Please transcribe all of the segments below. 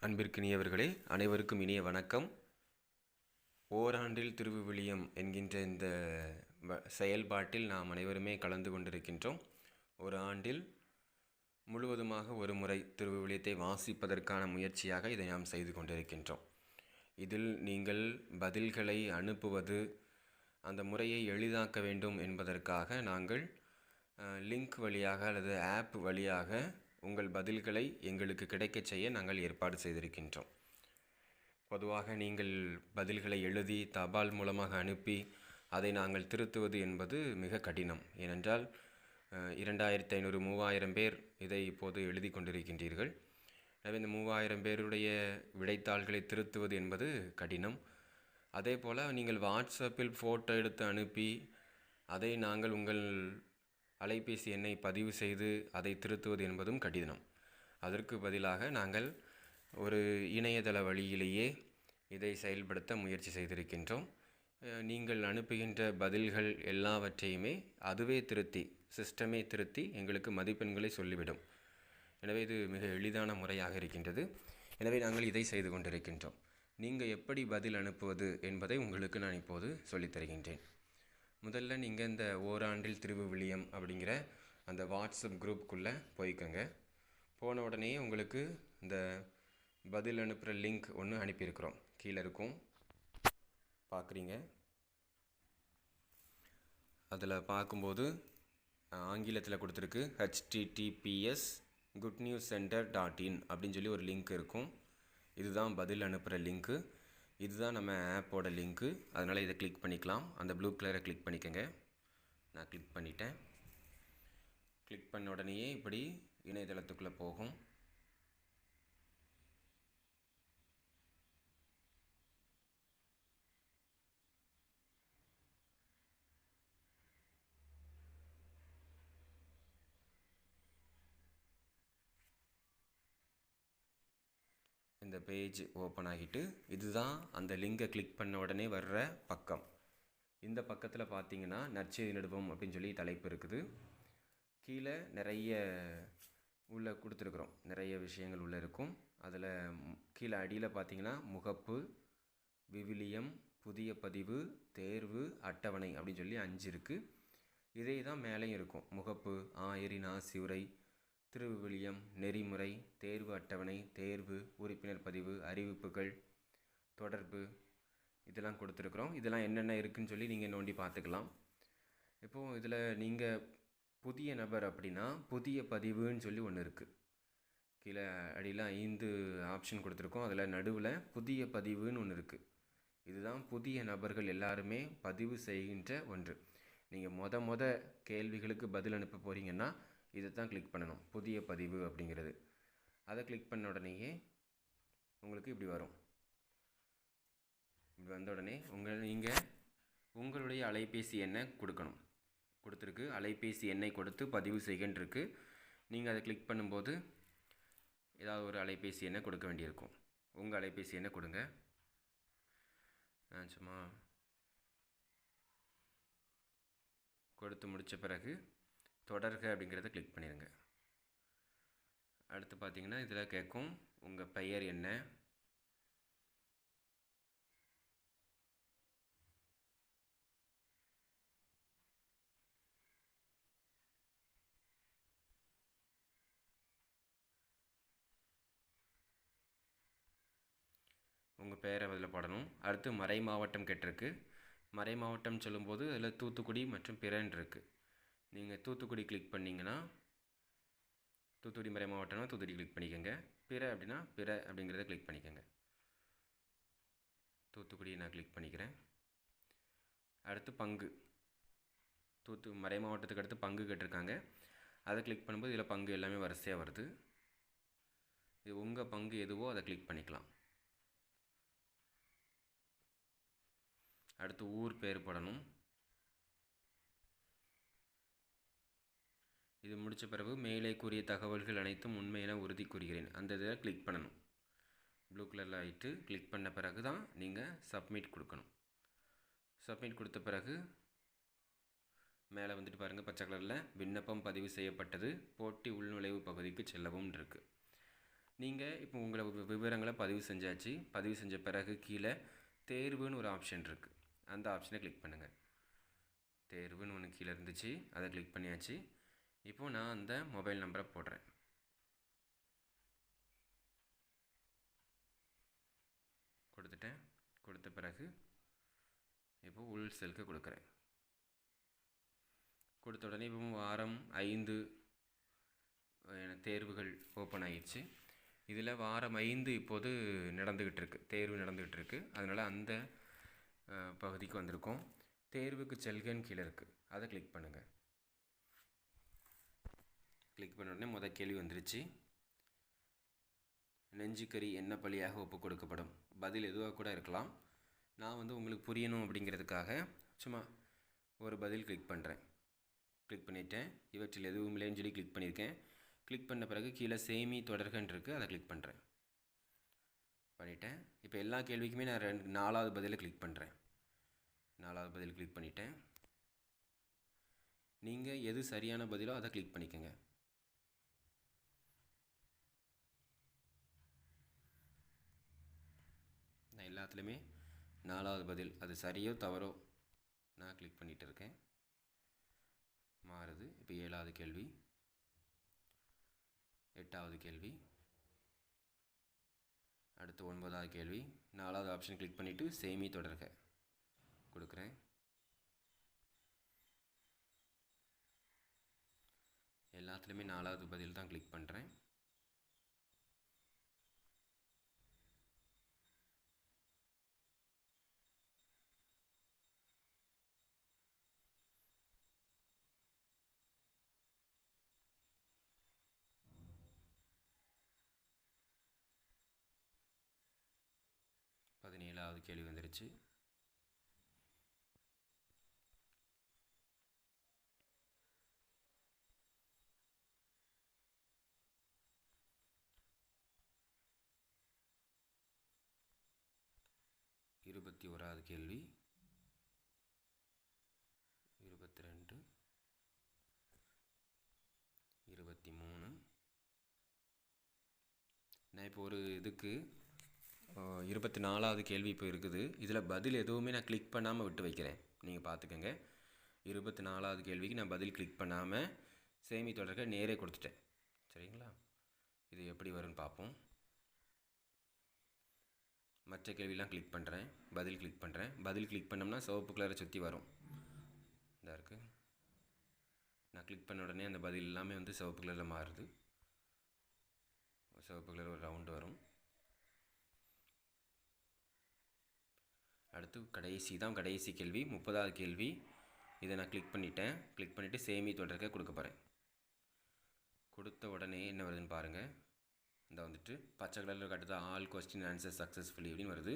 அன்பிற்கினியவர்களே அனைவருக்கும் இனிய வணக்கம். ஓராண்டில் திருவிவிலியம் என்கின்ற இந்த வ- செயல்பாட்டில் நாம் அனைவருமே கலந்து கொண்டிருக்கின்றோம். ஒரு ஆண்டில் முழுவதுமாக ஒரு முறை திருவிவிலியத்தை வாசிப்பதற்கான முயற்சியாக இதை நாம் செய்து கொண்டிருக்கின்றோம். இதில் நீங்கள் பதில்களை அனுப்புவது அந்த முறையை எளிதாக்க வேண்டும் என்பதற்காக நாங்கள் லிங்க் வழியாக அல்லது ஆப் வழியாக உங்கள் பதில்களை எங்களுக்கு கிடைக்கச் செய்ய நாங்கள் ஏற்பாடு செய்திருக்கின்றோம். பொதுவாக நீங்கள் பதில்களை எழுதி தபால் மூலமாக அனுப்பி அதை நாங்கள் திருத்துவது என்பது மிக கடினம். ஏனென்றால் இரண்டாயிரத்தி ஐநூறு மூவாயிரம் பேர் இதை இப்போது எழுதி கொண்டிருக்கின்றீர்கள். எனவே இந்த மூவாயிரம் பேருடைய விடைத்தாள்களை திருத்துவது என்பது கடினம். அதே போல் நீங்கள் வாட்ஸ்அப்பில் ஃபோட்டோ எடுத்து அனுப்பி அதை நாங்கள் உங்கள் அலைபேசி எண்ணை பதிவு செய்து அதை திருத்துவது என்பதும் கடினம். அதற்கு பதிலாக நாங்கள் ஒரு இணையதள வழியிலேயே இதை செயல்படுத்த முயற்சி செய்திருக்கின்றோம். நீங்கள் அனுப்புகின்ற பதில்கள் எல்லாவற்றையுமே அதுவே திருத்தி சிஸ்டமே திருத்தி எங்களுக்கு மதிப்பெண்களை சொல்லிவிடும். எனவே இது மிக எளிதான முறையாக இருக்கின்றது. எனவே நாங்கள் இதை செய்து கொண்டிருக்கின்றோம். நீங்கள் எப்படி பதில் அனுப்புவது என்பதை உங்களுக்கு நான் இப்போது சொல்லித் தருகின்றேன். முதல்ல நீங்கள் இந்த ஓராண்டில் திருவிவிலியம் அப்படிங்கிற அந்த வாட்ஸ்அப் குரூப்புக்குள்ளே போய்க்கோங்க. போன உடனே உங்களுக்கு இந்த பதில் அனுப்புகிற லிங்க் ஒன்று அனுப்பியிருக்கிறோம். கீழே இருக்கும். பார்க்குறீங்க அதில் பார்க்கும்போது ஆங்கிலத்தில் கொடுத்துருக்கு HTTPS good news centre dot in அப்படின்னு சொல்லி ஒரு லிங்க் இருக்கும். இதுதான் பதில் அனுப்புகிற லிங்க்கு இதுதான் நம்ம ஆப்போட லிங்க்கு. அதனால் இதை கிளிக் பண்ணிக்கலாம். அந்த ப்ளூ கலரை கிளிக் பண்ணிக்கோங்க. நான் கிளிக் பண்ணிட்டேன். கிளிக் பண்ண உடனேயே இப்படி இணையதளத்துக்குள்ளே போகும். இந்த பேஜ் ஓப்பன் ஆகிட்டு இதுதான் அந்த லிங்கை கிளிக் பண்ண உடனே வர்ற பக்கம். இந்த பக்கத்தில் பார்த்தீங்கன்னா நற்செய்தி நடுவம் அப்படின்னு சொல்லி தலைப்பு இருக்குது. கீழே நிறைய உள்ள கொடுத்துருக்குறோம். நிறைய விஷயங்கள் உள்ளே இருக்கும். அதில் கீழே அடியில் பார்த்தீங்கன்னா முகப்பு விவிலியம் புதிய பதிவு தேர்வு அட்டவணை அப்படின்னு சொல்லி அஞ்சு இருக்குது இதே தான் மேலேயும் இருக்கும். முகப்பு ஆயிரி நாசிவுரை திருவிவிலியம் நெறிமுறை தேர்வு அட்டவணை தேர்வு உறுப்பினர் பதிவு அறிவிப்புகள் தொடர்பு இதெல்லாம் கொடுத்துருக்குறோம். இதெல்லாம் என்னென்ன இருக்குன்னு சொல்லி நீங்கள் நோண்டி பார்த்துக்கலாம். இப்போது இதில் நீங்கள் புதிய நபர் அப்படின்னா புதிய பதிவுன்னு சொல்லி ஒன்று இருக்குது கீழே அடியில் ஐந்து ஆப்ஷன் கொடுத்துருக்கோம். அதில் நடுவில் புதிய பதிவுன்னு ஒன்று இருக்குது இதுதான் புதிய நபர்கள் எல்லாருமே பதிவு செய்கின்ற ஒன்று. நீங்கள் மொத மொத கேள்விகளுக்கு பதில் அனுப்ப போகிறீங்கன்னா இதை தான் கிளிக் பண்ணணும். புதிய பதிவு அப்படிங்கிறது. அதை கிளிக் பண்ண உடனேயே உங்களுக்கு இப்படி வரும். இப்படி வந்த உடனே உங்கள் நீங்கள் உங்களுடைய அலைபேசி எண்ணை கொடுக்கணும். கொடுத்துருக்கு. அலைபேசி எண்ணை கொடுத்து பதிவு செய்கின்றிருக்கு. நீங்கள் அதை கிளிக் பண்ணும்போது ஏதாவது ஒரு அலைபேசி எண்ணை கொடுக்க வேண்டியிருக்கும். உங்கள் அலைபேசி எண்ணை கொடுங்க. நான் சும்மா கொடுத்து முடித்த பிறகு தொடர்க அப்படிங்கிறத கிளிக் பண்ணிடுங்க அடுத்து பார்த்தீங்கன்னா இதில் கேட்கும் உங்கள் பெயர் என்ன? உங்கள் பெயரை அதில் போடணும். அடுத்து மறை மாவட்டம் கேட்டிருக்கு. மறை மாவட்டம் சொல்லும்போது அதில் தூத்துக்குடி மற்றும் பிறன் இருக்குது நீங்கள் தூத்துக்குடி கிளிக் பண்ணிங்கன்னா தூத்துக்குடி மறை மாவட்டம்னா தூத்துக்குடி கிளிக் பண்ணிக்கோங்க. பிற அப்படின்னா பிற அப்படிங்கிறத கிளிக் பண்ணிக்கோங்க. தூத்துக்குடி நான் கிளிக் பண்ணிக்கிறேன். அடுத்து பங்கு. தூத்து மறை மாவட்டத்துக்கு அடுத்து பங்கு கேட்டிருக்காங்க. அதை கிளிக் பண்ணும்போது இதில் பங்கு எல்லாமே வரிசையாக வருது. இது உங்கள் பங்கு எதுவோ அதை கிளிக் பண்ணிக்கலாம். அடுத்து ஊர் பேர் போடணும். இது முடித்த பிறகு மேலே கூறிய தகவல்கள் அனைத்தும் உண்மை உறுதி கூறுகிறேன். அந்த இதில் கிளிக் பண்ணணும். ப்ளூ கலரில் ஆகிட்டு கிளிக் பண்ண பிறகு தான் நீங்கள் சப்மிட் கொடுக்கணும். சப்மிட் கொடுத்த பிறகு மேலே வந்துட்டு பாருங்கள் பச்சை கலரில் விண்ணப்பம் பதிவு செய்யப்பட்டது. போட்டி உள்நுழைவு பகுதிக்கு செல்லவும் இருக்குது நீங்கள் இப்போ உங்களை வி- விவரங்களை பதிவு செஞ்சாச்சு. பதிவு செஞ்ச பிறகு கீழே தேர்வுன்னு ஒரு ஆப்ஷன் இருக்குது அந்த ஆப்ஷனை கிளிக் பண்ணுங்கள் தேர்வுன்னு ஒன்று கீழே இருந்துச்சு. அதை கிளிக் பண்ணியாச்சு. இப்போது நான் அந்த மொபைல் நம்பரை போடுறேன். கொடுத்துட்டேன். கொடுத்த பிறகு இப்போ உள் செல்க்கு கொடுக்குறேன். கொடுத்த உடனே இப்போ வாரம் ஐந்து தேர்வுகள் ஓப்பன் ஆகிடுச்சு இதில் வாரம் ஐந்து இப்போது நடந்துக்கிட்டு இருக்கு. தேர்வு நடந்துக்கிட்டு இருக்கு. அதனால் அந்த பகுதிக்கு வந்திருக்கோம். தேர்வுக்கு செல்கன்னு கீழே இருக்குது அதை கிளிக் பண்ணுங்கள் கிளிக் பண்ண உடனே மொதல் கேள்வி வந்துருச்சு. நெஞ்சுக்கறி என்ன பழியாக ஒப்பு கொடுக்கப்படும்? பதில் எதுவாக கூட இருக்கலாம். நான் வந்து உங்களுக்கு புரியணும் அப்படிங்கிறதுக்காக சும்மா ஒரு பதில் கிளிக் பண்ணுறேன் கிளிக் பண்ணிட்டேன். இவற்றில் எதுவும் இல்லைன்னு சொல்லி கிளிக் பண்ணியிருக்கேன். கிளிக் பண்ண பிறகு கீழே சேமி தொடர்கன் இருக்குது அதை கிளிக் பண்ணுறேன் பண்ணிட்டேன். இப்போ எல்லா கேள்விக்குமே நான் ரெண்டு நாலாவது பதிலை கிளிக் பண்ணுறேன் நாலாவது பதில் கிளிக் பண்ணிட்டேன். நீங்கள் எது சரியான பதிலோ அதை கிளிக் பண்ணிக்கோங்க. நான் எல்லாத்துலேயுமே நாலாவது பதில் அது சரியோ தவறோ நான் கிளிக் பண்ணிகிட்டு இருக்கேன். மாறுது. இப்போ ஏழாவது கேள்வி. எட்டாவது கேள்வி. அடுத்து ஒன்பதாவது கேள்வி. நாலாவது ஆப்ஷன் கிளிக் பண்ணிவிட்டு சேமி தொடர்க கொடுக்குறேன். எல்லாத்துலேயுமே நாலாவது பதில் தான் கிளிக் பண்ணுறேன் மூணாவது கேள்வி வந்துருச்சு. இருபத்தி ஓராவது கேள்வி. இருபத்தி ரெண்டு. இருபத்தி மூணு. நான் இப்போ ஒரு இதுக்கு இருபத்தி நாலாவது கேள்வி இப்போ இருக்குது. இதில் பதில் எதுவுமே நான் கிளிக் பண்ணாமல் விட்டு வைக்கிறேன். நீங்கள் பார்த்துக்கோங்க. இருபத்தி நாலாவது கேள்விக்கு நான் பதில் கிளிக் பண்ணாமல் சேமி தொடர்க நேரே கொடுத்துட்டேன். சரிங்களா? இது எப்படி வரும்னு பார்ப்போம். மற்ற கேள்விலாம் கிளிக் பண்ணுறேன் பதில் கிளிக் பண்ணுறேன் பதில் கிளிக் பண்ணோம்னா சிவப்பு கலரை சுற்றி வரும். இதாக இருக்குது நான் கிளிக் பண்ண உடனே அந்த பதில் எல்லாமே வந்து சிவப்பு கலரில் மாறுது. சிவப்பு கலர் ஒரு ரவுண்டு வரும். அடுத்து கடைசி தான் கடைசி கேள்வி முப்பதாவது கேள்வி. இதை நான் கிளிக் பண்ணிட்டேன். கிளிக் பண்ணிவிட்டு சேமி தொடர்க்க கொடுக்க போகிறேன் கொடுத்த உடனே என்ன வருதுன்னு பாருங்கள் இந்த வந்துட்டு பச்சை கலரில் காட்டுது ஆல் கொஸ்டின் ஆன்சர் சக்ஸஸ்ஃபுல்லி அப்படின்னு வருது.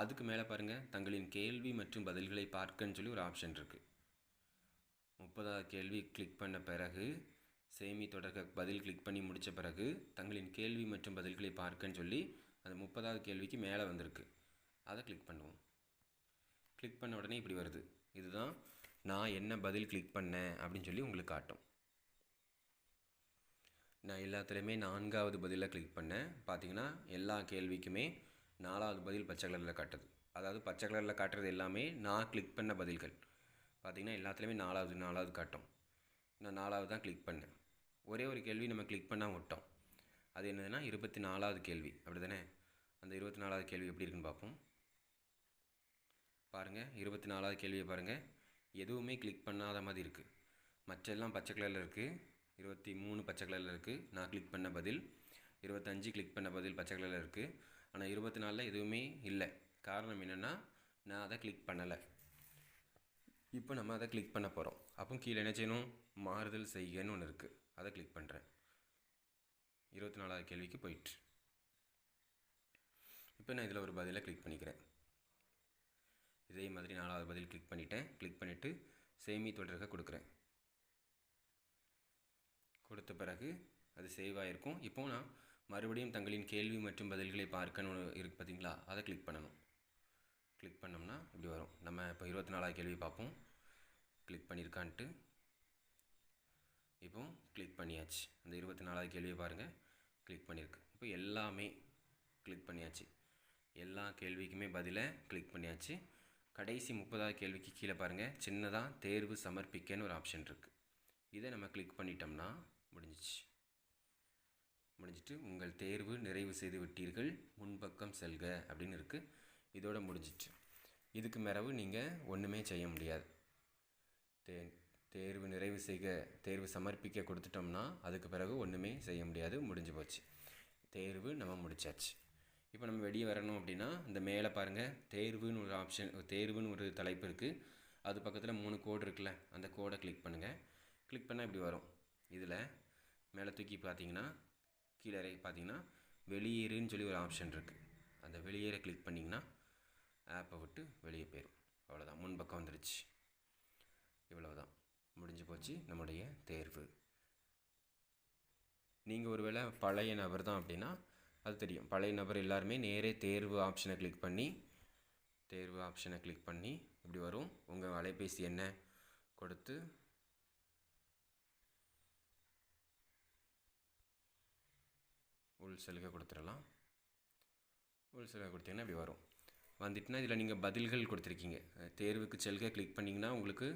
அதுக்கு மேலே பாருங்கள் தங்களின் கேள்வி மற்றும் பதில்களை பார்க்கன்னு சொல்லி ஒரு ஆப்ஷன் இருக்குது முப்பதாவது கேள்வி கிளிக் பண்ண பிறகு சேமி தொடர்க பதில் கிளிக் பண்ணி முடித்த பிறகு தங்களின் கேள்வி மற்றும் பதில்களை பார்க்கன்னு சொல்லி அந்த முப்பதாவது கேள்விக்கு மேலே வந்திருக்கு. அதை கிளிக் பண்ணுவோம். கிளிக் பண்ண உடனே இப்படி வருது. இதுதான் நான் என்ன பதில் கிளிக் பண்ணேன் அப்படின்னு சொல்லி உங்களுக்கு காட்டும். நான் எல்லாத்துலேயுமே நான்காவது பதிலாக கிளிக் பண்ணேன். பார்த்தீங்கன்னா எல்லா கேள்விக்குமே நாலாவது பதில் பச்சை கலரில் காட்டுது. அதாவது பச்சை கலரில் காட்டுறது எல்லாமே நான் கிளிக் பண்ண பதில்கள். பார்த்திங்கன்னா எல்லாத்துலேயுமே நாலாவது நாலாவது காட்டும். நான் நாலாவது தான் கிளிக் பண்ணேன். ஒரே ஒரு கேள்வி நம்ம கிளிக் பண்ணால் விட்டோம் அது என்னதுன்னா இருபத்தி நாலாவது கேள்வி. அப்படி தானே அந்த இருபத்தி நாலாவது கேள்வி எப்படி இருக்குன்னு பார்ப்போம் பாருங்கள் இருபத்தி நாலாவது கேள்வியை பாருங்கள் எதுவுமே கிளிக் பண்ணாத மாதிரி இருக்குது மற்றெல்லாம் பச்சை கலரில் இருக்குது இருபத்தி மூணு பச்சை கலரில் இருக்குது நான் கிளிக் பண்ண பதில். இருபத்தஞ்சு கிளிக் பண்ண பதில் பச்சை கலரில் இருக்குது ஆனால் இருபத்தி நாலில் எதுவுமே இல்லை. காரணம் என்னென்னா நான் அதை கிளிக் பண்ணலை. இப்போ நம்ம அதை கிளிக் பண்ண போகிறோம் அப்போ கீழே என்ன செய்யணும்? மாறுதல் செய்கன்னு ஒன்று இருக்குது அதை கிளிக் பண்ணுறேன் இருபத்தி நாலாவது கேள்விக்கு போயிட்டு. இப்போ நான் இதில் ஒரு பதிலை கிளிக் பண்ணிக்கிறேன். இதே மாதிரி நாலாவது பதில் கிளிக் பண்ணிட்டேன். கிளிக் பண்ணிவிட்டு சேமி தொடர்க கொடுக்குறேன். கொடுத்த பிறகு அது சேவ் ஆகிருக்கும் இப்போ நான் மறுபடியும் தங்களின் கேள்வி மற்றும் பதில்களை பார்க்கணும் இருக்கு பார்த்தீங்களா? அதை கிளிக் பண்ணணும். கிளிக் பண்ணோம்னா இப்படி வரும். நம்ம இப்போ இருபத்தி நாலாவது கேள்வி பார்ப்போம். கிளிக் பண்ணியிருக்கான்ட்டு. இப்போ கிளிக் பண்ணியாச்சு. அந்த இருபத்தி நாலாவது கேள்வியை பாருங்கள் கிளிக் பண்ணியிருக்கு. இப்போ எல்லாமே கிளிக் பண்ணியாச்சு. எல்லா கேள்விக்குமே பதிலை கிளிக் பண்ணியாச்சு. கடைசி முப்பதாவது கேள்விக்கு கீழே பாருங்கள் சின்னதாக தேர்வு சமர்ப்பிக்கன்னு ஒரு ஆப்ஷன் இருக்குது இதை நம்ம கிளிக் பண்ணிட்டோம்னா முடிஞ்சிச்சு. முடிஞ்சிட்டு உங்கள் தேர்வு நிறைவு செய்து விட்டீர்கள். முன்பக்கம் செல்க அப்படின்னு இருக்குது இதோட முடிஞ்சிச்சு. இதுக்கு பிறகு நீங்கள் ஒன்றுமே செய்ய முடியாது. தே தேர்வு நிறைவு செய்க தேர்வு சமர்ப்பிக்க கொடுத்துட்டோம்னா அதுக்கு பிறகு ஒன்றுமே செய்ய முடியாது. முடிஞ்சு போச்சு. தேர்வு நம்ம முடித்தாச்சு இப்போ நம்ம வெளியே வரணும் அப்படின்னா இந்த மேலே பாருங்கள் தேர்வுன்னு ஒரு ஆப்ஷன் தேர்வுன்னு ஒரு தலைப்பு இருக்குது அது பக்கத்தில் மூணு கோடு இருக்குல்ல அந்த கோடை கிளிக் பண்ணுங்கள் கிளிக் பண்ணால் இப்படி வரும். இதில் மேலே தூக்கி பார்த்தீங்கன்னா கீழே பார்த்தீங்கன்னா வெளியேறுன்னு சொல்லி ஒரு ஆப்ஷன் இருக்குது அந்த வெளியேற கிளிக் பண்ணிங்கன்னா ஆப்பை விட்டு வெளியே போயிடும் அவ்வளோதான் முன்பக்கம் வந்துருச்சு. இவ்வளவுதான். முடிஞ்சு போச்சு நம்முடைய தேர்வு. நீங்கள் ஒருவேளை பழைய நபர் தான் அப்படின்னா அது தெரியும். பழைய நபர் எல்லாருமே நேரே தேர்வு ஆப்ஷனை கிளிக் பண்ணி தேர்வு ஆப்ஷனை கிளிக் பண்ணி இப்படி வரும். உங்கள் அலைபேசி என்ன கொடுத்து உள் சலுகை கொடுத்துடலாம். உள் சலுகை கொடுத்தீங்கன்னா இப்படி வரும். வந்துட்டுனா இதில் நீங்கள் பதில்கள் கொடுத்துருக்கீங்க. தேர்வுக்கு செல்க கிளிக் பண்ணிங்கன்னா உங்களுக்கு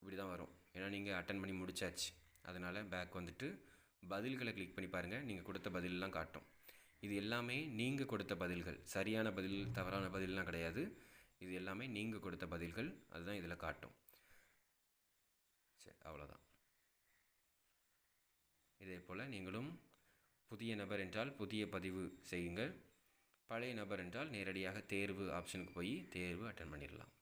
இப்படி தான் வரும். ஏன்னா நீங்கள் அட்டன் பண்ணி முடிச்சாச்சு. அதனால் பேக் வந்துட்டு பதில்களை கிளிக் பண்ணி பாருங்கள் நீங்கள் கொடுத்த பதிலெலாம் காட்டும். இது எல்லாமே நீங்கள் கொடுத்த பதில்கள். சரியான பதில் தவறான பதிலெலாம் கிடையாது. இது எல்லாமே நீங்கள் கொடுத்த பதில்கள். அதுதான் இதில் காட்டும். சரி அவ்வளோதான் இதே போல் நீங்களும் புதிய நபர் என்றால் புதிய பதிவு செய்யுங்கள். பழைய நபர் என்றால் நேரடியாக தேர்வு ஆப்ஷனுக்கு போய் தேர்வு அட்டன் பண்ணிடலாம்.